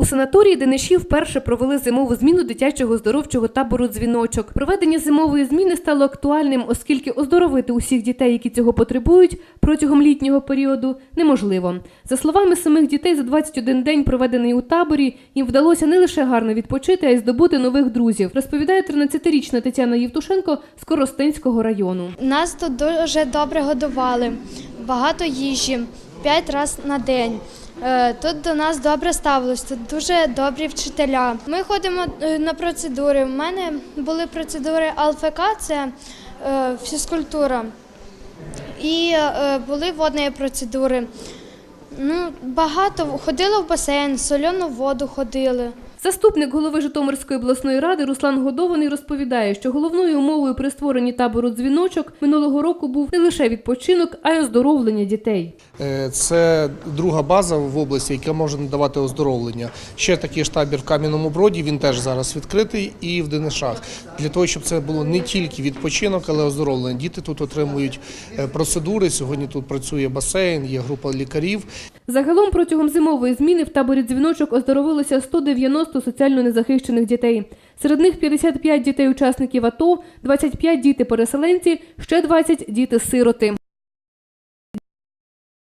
У санаторії Дениші вперше провели зимову зміну дитячого оздоровчого табору дзвіночок. Проведення зимової зміни стало актуальним, оскільки оздоровити усіх дітей, які цього потребують, протягом літнього періоду неможливо. За словами самих дітей, за 21 день, проведений у таборі, їм вдалося не лише гарно відпочити, а й здобути нових друзів. Розповідає 13-річна Тетяна Євтушенко з Коростенського району. Нас тут дуже добре годували, багато їжі, п'ять разів на день. Е, Тут до нас добре ставилось, тут дуже добрі вчителя. Ми ходимо е, на процедури. У мене були процедури АЛФК, це е, фізкультура, і були водні процедури. Ну, багато ходили в басейн, соляну воду ходили. Заступник голови Житомирської обласної ради Руслан Годований розповідає, що головною умовою при створенні табору дзвіночок минулого року був не лише відпочинок, а й оздоровлення дітей. Е, Це друга база в області, яка може надавати оздоровлення. Ще такий ж табір в Кам'яному Броді. Він теж зараз відкритий і в Денишах. Для того, щоб це було не тільки відпочинок, але й оздоровлення. Діти тут отримують е, процедури. Сьогодні тут працює басейн, є група лікарів. Загалом протягом зимової зміни в таборі дзвіночок оздоровилося 190 соціально незахищених дітей. Серед них 55 дітей-учасників АТО, 25 діти-переселенці, ще 20 діти-сироти.